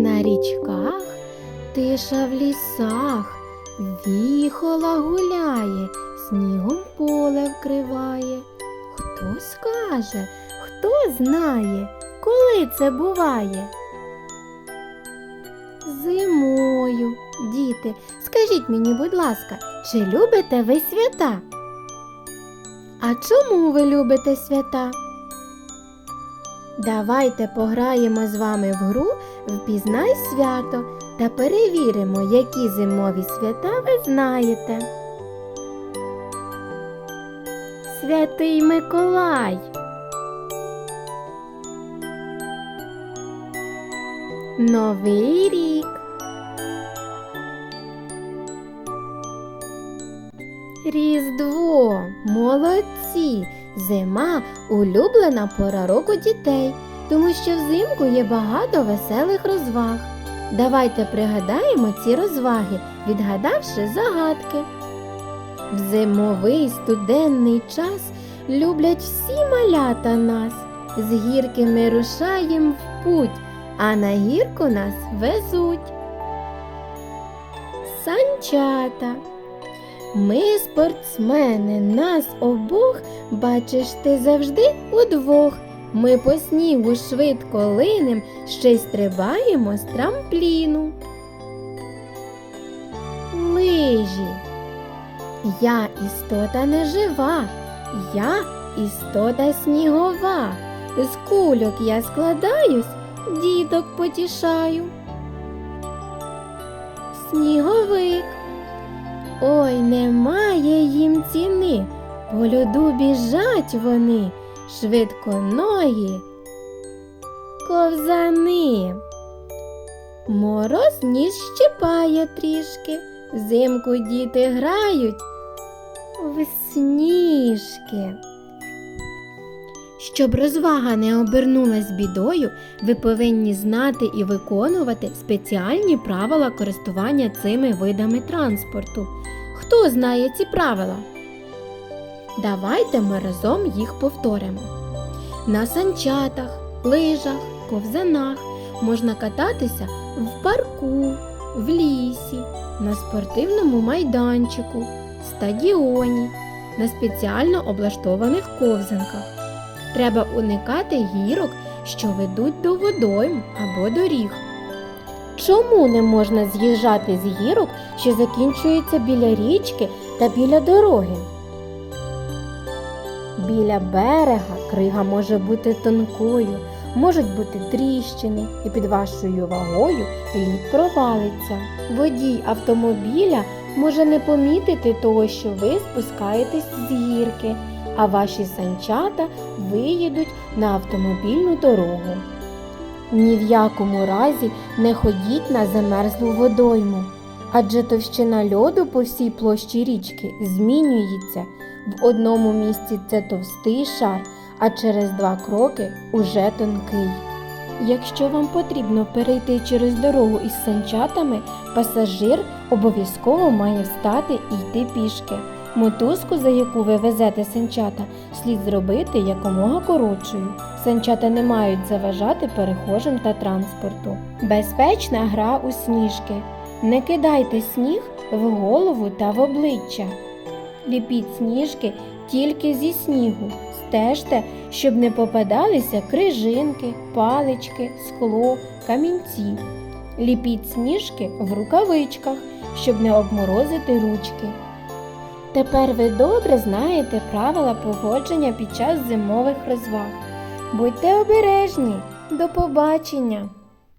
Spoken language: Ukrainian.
На річках, тиша в лісах, віхола гуляє, снігом поле вкриває. Хто скаже, хто знає, коли це буває? Зимою, діти, скажіть мені, будь ласка, чи любите ви свята? А чому ви любите свята? Давайте пограємо з вами в гру Впізнай свято та перевіримо, які зимові свята ви знаєте. Святий Миколай. Новий рік. Різдво, молодці, зима улюблена пора року дітей, тому що взимку є багато веселих розваг. Давайте пригадаємо ці розваги, відгадавши загадки. В зимовий студенний час люблять всі малята нас. З гірки ми рушаєм в путь, а на гірку нас везуть. Санчата. Ми спортсмени, нас обох, бачиш ти завжди удвох. Ми по снігу швидко линем, ще й стрибаємо з трампліну. Лижі. Я істота не жива, я істота снігова. З кульок я складаюсь, діток потішаю. Сніговик. Ой, немає їм ціни, по льоду біжать вони, швидко ноги, ковзани. Мороз ніж щипає трішки, взимку діти грають в сніжки. Щоб розвага не обернулась бідою, ви повинні знати і виконувати спеціальні правила користування цими видами транспорту. Хто знає ці правила? Давайте ми разом їх повторимо. На санчатах, лижах, ковзанах можна кататися в парку, в лісі, на спортивному майданчику, стадіоні, на спеціально облаштованих ковзанках. Треба уникати гірок, що ведуть до водойм або доріг. Чому не можна з'їжджати з гірок, що закінчуються біля річки та біля дороги? Біля берега крига може бути тонкою, можуть бути тріщини, і під вашою вагою лід провалиться. Водій автомобіля може не помітити того, що ви спускаєтесь з гірки, а ваші санчата виїдуть на автомобільну дорогу. Ні в якому разі не ходіть на замерзлу водойму, адже товщина льоду по всій площі річки змінюється. В одному місці це товстий шар, а через два кроки уже тонкий. Якщо вам потрібно перейти через дорогу із санчатами, пасажир обов'язково має встати і йти пішки. Мотузку, за яку ви везете санчата, слід зробити якомога коротшою. Санчата не мають заважати перехожим та транспорту. Безпечна гра у сніжки. Не кидайте сніг в голову та в обличчя. Ліпіть сніжки тільки зі снігу. Стежте, щоб не попадалися крижинки, палички, скло, камінці. Ліпіть сніжки в рукавичках, щоб не обморозити ручки. Тепер ви добре знаєте правила поводження під час зимових розваг. Будьте обережні! До побачення!